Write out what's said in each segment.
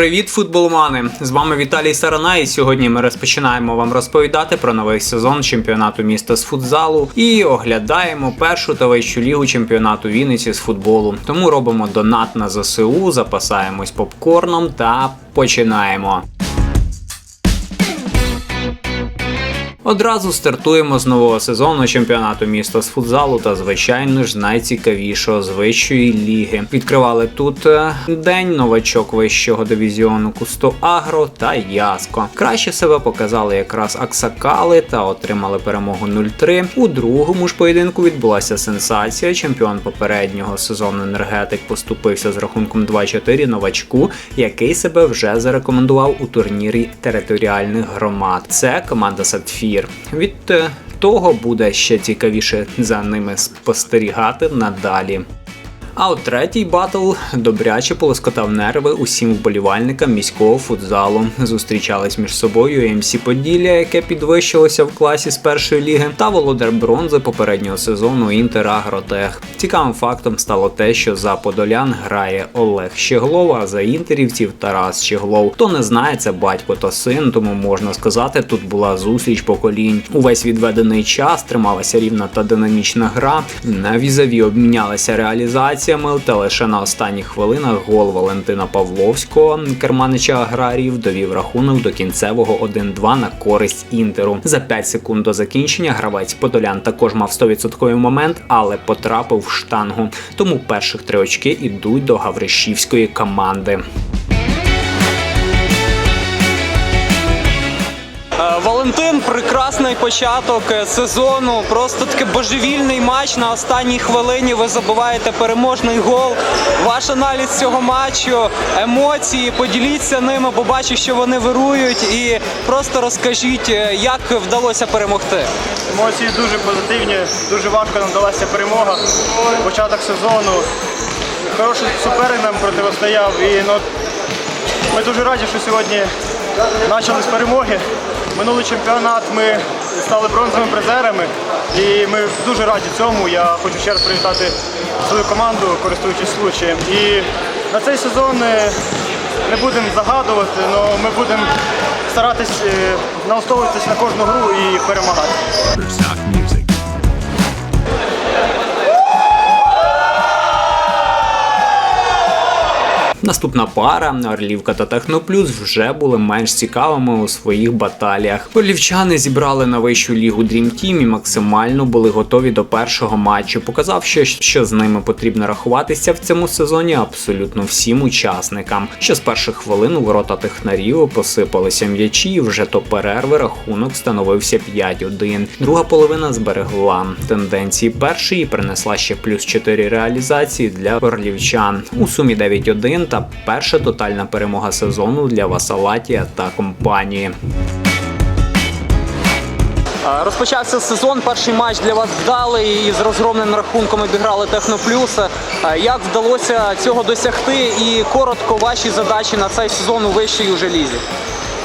Привіт, футболмани! З вами Віталій Сарана, і сьогодні ми розпочинаємо вам розповідати про новий сезон чемпіонату міста з футзалу і оглядаємо першу та вищу лігу чемпіонату Вінниці з футболу. Тому робимо донат на ЗСУ, запасаємось попкорном та починаємо. Одразу стартуємо з нового сезону чемпіонату міста з футзалу та, звичайно ж, найцікавішого з вищої ліги. Відкривали тут е, день новачок вищого дивізіону Кусто Агро та Яско. Краще себе показали якраз Аксакали та отримали перемогу 0-3. У другому ж поєдинку відбулася сенсація. Чемпіон попереднього сезону енергетик поступився з рахунком 2-4 новачку, який себе вже зарекомендував у турнірі територіальних громад. Це команда Сапфір. Від е, того буде ще цікавіше за ними спостерігати надалі. А от третій батл добряче полоскотав нерви усім вболівальникам міського футзалу. Зустрічались між собою МС Поділля, яке підвищилося в класі з першої ліги, та володар бронзи попереднього сезону Інтер Агротех. Цікавим фактом стало те, що за Подолян грає Олег Щеглов, а за інтерівців Тарас Щеглов. Хто не знає, це батько та син, тому можна сказати, тут була зустріч поколінь. Увесь відведений час трималася рівна та динамічна гра. На візаві обмінялися реалізаціями, та лише на останніх хвилинах гол Валентина Павловського, керманича аграріїв, довів рахунок до кінцевого 1-2 на користь інтеру. За 5 секунд до закінчення гравець Подолян також мав 100% момент, але потрапив в штангу. Тому перших три очки ідуть до Гавришівської команди. Валентин, прекрасний початок е, сезону. Просто такий божевільний матч на останній хвилині. Ви забуваєте переможний гол. Ваш аналіз цього матчу, емоції, поділіться ними, бо бачу, що вони вирують. І просто розкажіть, е, як вдалося перемогти. Емоції дуже позитивні, дуже важко нам далася перемога. Початок сезону. Хороший суперник нам протистояв. І ну, ми дуже раді, що сьогодні почали з перемоги. Минулий чемпіонат ми стали бронзовими призерами. І ми дуже раді цьому. Я хочу ще раз привітати свою команду, користуючись случаєм. І на цей сезон е, не будемо загадувати, але ми будемо старатись е, налаштовуватись на кожну гру і перемагати. Наступна пара Орлівка та Техноплюс вже були менш цікавими у своїх баталіях. Орлівчани зібрали на вищу лігу Dream Team і максимально були готові до першого матчу. Показав, що, з ними потрібно рахуватися в цьому сезоні абсолютно всім учасникам. Ще з перших хвилин у ворота технарів посипалися м'ячі. і Вже до перерви рахунок становився 5-1. Друга половина зберегла тенденції першої і принесла ще плюс 4 реалізації для орлівчан. У сумі 9-1 та перша тотальна перемога сезону для Васалатія та компанії. Розпочався сезон. Перший матч для вас вдалий і з розгромненим рахунком обіграли Техноплюс. Як вдалося цього досягти? І коротко ваші задачі на цей сезон у вищій уже лізі.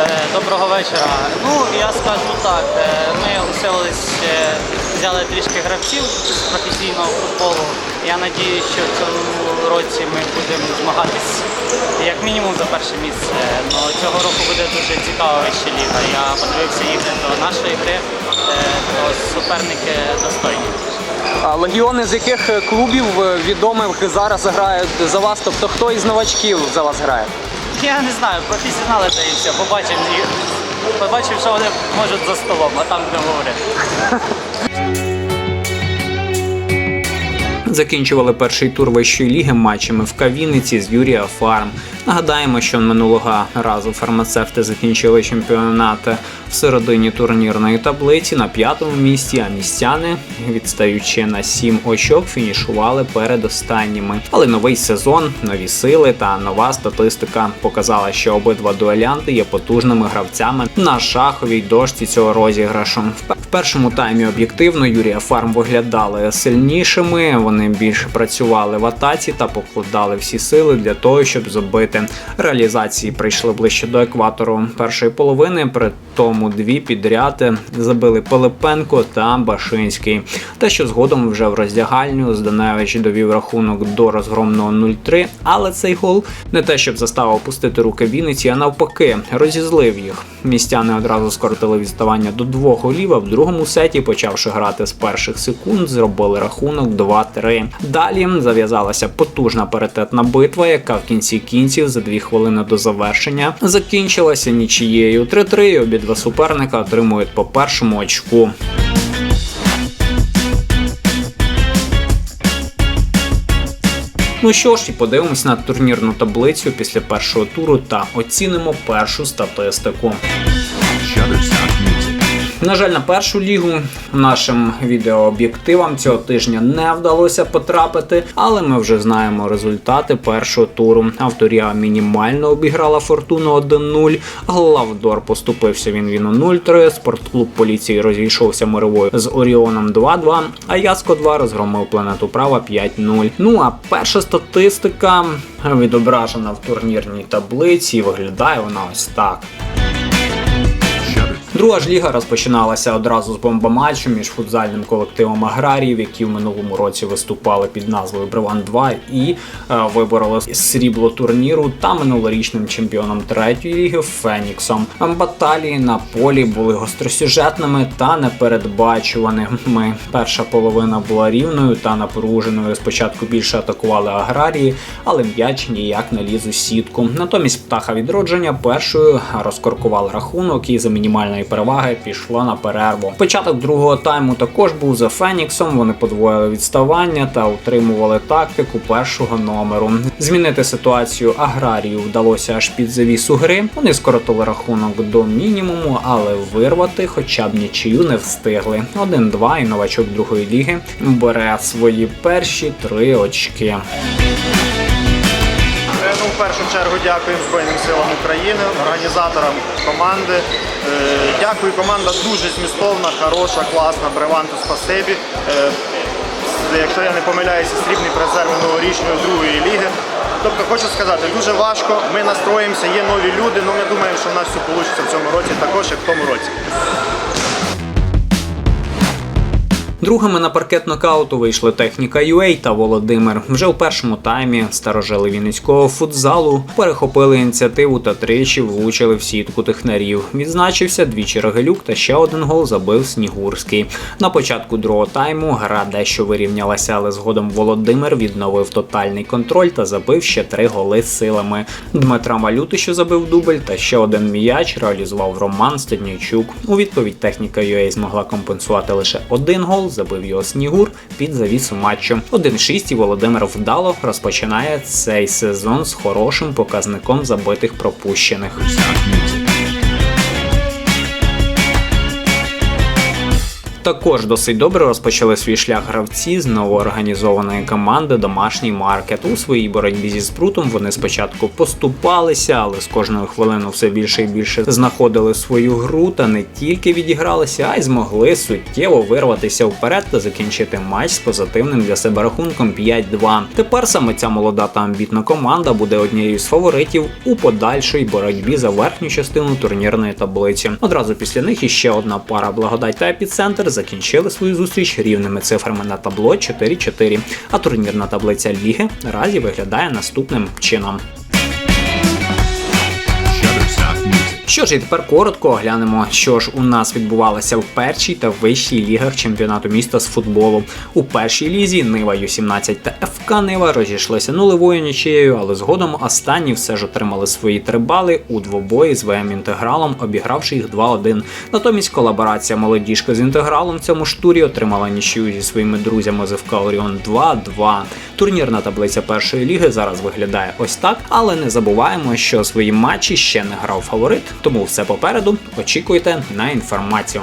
Е, Доброго вечора. Ну, я скажу так, е, ми усилились, е, взяли трішки гравців з професійного футболу. Я надіюсь, що в цьому році ми будемо змагатись як мінімум за перше місце. Ну, цього року буде дуже цікава вища ліга. Я подивився ігри до нашої гри, е, то суперники достойні. А Легіони з яких е, клубів е, відомих зараз грають за вас? Тобто хто із новачків за вас грає? Я не знаю, професіонали даються, побачимо їх. Побачимо, що вони можуть за столом, а там будемо говорити. Закінчували перший тур вищої ліги матчами в Кавіниці з Юрія Фарм. Нагадаємо, що минулого разу фармацевти закінчили чемпіонат в середині турнірної таблиці на п'ятому місці, а містяни, відстаючи на сім очок, фінішували перед останніми. Але новий сезон, нові сили та нова статистика показала, що обидва дуелянти є потужними гравцями на шаховій дошці цього розіграшу. В першому таймі об'єктивно Юрія Фарм виглядали сильнішими. Вони більше працювали в атаці та покладали всі сили для того, щоб забити. Реалізації прийшли ближче до екватору першої половини. Тому дві підряд забили Пилипенко та Башинський. Те, що згодом вже в роздягальню Зданевич довів рахунок до розгромного 0-3, але цей гол не те, щоб заставив опустити руки Вінниці, а навпаки, розізлив їх. Містяни одразу скоротили відставання до двох голів, а в другому сеті, почавши грати з перших секунд, зробили рахунок 2-3. Далі зав'язалася потужна паритетна битва, яка в кінці кінців за дві хвилини до завершення закінчилася нічією 3-3. і Обидва суперника отримують по першому очку. Ну що ж, і подивимось на турнірну таблицю після першого туру та оцінимо першу статистику. На жаль, на першу лігу нашим відеооб'єктивам цього тижня не вдалося потрапити, але ми вже знаємо результати першого туру. Авторія мінімально обіграла фортуну 1-0. Главдор поступився він він 0-3. Спортклуб поліції розійшовся мировою з Оріоном 2-2. А Яско 2 розгромив планету права 5-0. Ну а перша статистика відображена в турнірній таблиці. Виглядає вона ось так. Друга ж ліга розпочиналася одразу з бомбоматчу між футзальним колективом аграріїв, які в минулому році виступали під назвою Бриван 2 і е, вибороли срібло турніру та минулорічним чемпіоном третьої ліги Феніксом. Баталії на полі були гостросюжетними та непередбачуваними. Перша половина була рівною та напруженою. Спочатку більше атакували аграрії, але м'яч ніяк не ліз у сітку. Натомість птаха відродження першою розкоркувала рахунок і за мінімальної переваги пішла на перерву. Початок другого тайму також був за Феніксом. Вони подвоїли відставання та утримували тактику першого номеру. Змінити ситуацію аграрію вдалося аж під завісу гри. Вони скоротили рахунок до мінімуму, але вирвати хоча б нічию не встигли. 1-2 і новачок другої ліги бере свої перші три очки. Ну, в першу чергу дякуємо Збройним силам України, організаторам команди. Е, Дякую, команда дуже змістовна, хороша, класна. Бреванту спасибі. Е, Якщо я не помиляюся, срібний призер минулорічної другої ліги. Тобто хочу сказати, дуже важко. Ми настроїмося, є нові люди, але ми думаємо, що в нас все вийде в цьому році також, як в тому році. Другими на паркет нокауту вийшли техніка UA та Володимир. Вже у першому таймі старожили Вінницького футзалу перехопили ініціативу та тричі влучили в сітку технарів. Відзначився двічі Рагелюк та ще один гол забив Снігурський. На початку другого тайму гра дещо вирівнялася, але згодом Володимир відновив тотальний контроль та забив ще три голи силами. Дмитра Малюти, що забив дубль, та ще один м'яч реалізував Роман Стеднійчук. У відповідь техніка UA змогла компенсувати лише один гол, забив його Снігур під завісу матчу. 1-6 і Володимир вдало розпочинає цей сезон з хорошим показником забитих пропущених. Також досить добре розпочали свій шлях гравці з новоорганізованої команди Домашній маркет. У своїй боротьбі зі спрутом вони спочатку поступалися, але з кожною хвилиною все більше і більше знаходили свою гру та не тільки відігралися, а й змогли суттєво вирватися вперед та закінчити матч з позитивним для себе рахунком 5-2. Тепер саме ця молода та амбітна команда буде однією з фаворитів у подальшій боротьбі за верхню частину турнірної таблиці. Одразу після них іще одна пара благодать та епіцентр закінчили свою зустріч рівними цифрами на табло 4-4. А турнірна таблиця ліги наразі виглядає наступним чином. Що ж, і тепер коротко оглянемо, що ж у нас відбувалося в першій та вищій лігах чемпіонату міста з футболу. У першій лізі Нива Ю-17 та ФК Нива розійшлися нулевою нічією, але згодом останні все ж отримали свої три бали у двобої з ВМ інтегралом, обігравши їх 2-1. Натомість колаборація молодіжка з інтегралом в цьому ж турі отримала нічию зі своїми друзями з ФК Оріон 2-2. Турнірна таблиця першої ліги зараз виглядає ось так, але не забуваємо, що свої матчі ще не грав фаворит, тому все попереду. Очікуйте на інформацію.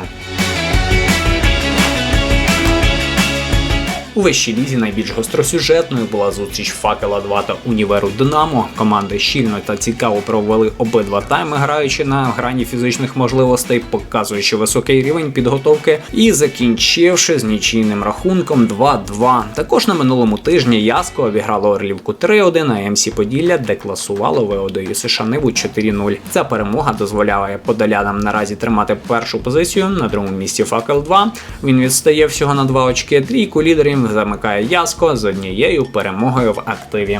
У вищій лізі найбільш гостросюжетною була зустріч факела 2 та універу Динамо. Команди щільно та цікаво провели обидва тайми, граючи на грані фізичних можливостей, показуючи високий рівень підготовки і закінчивши з нічийним рахунком 2-2. Також на минулому тижні Яско обіграло Орлівку 3-1, а МС Поділля декласувало ВОД США Ниву 4-0. Ця перемога дозволяє подолянам наразі тримати першу позицію на другому місці Факел 2. Він відстає всього на 2 очки. Трійку лідерів замикає Яско з однією перемогою в активі.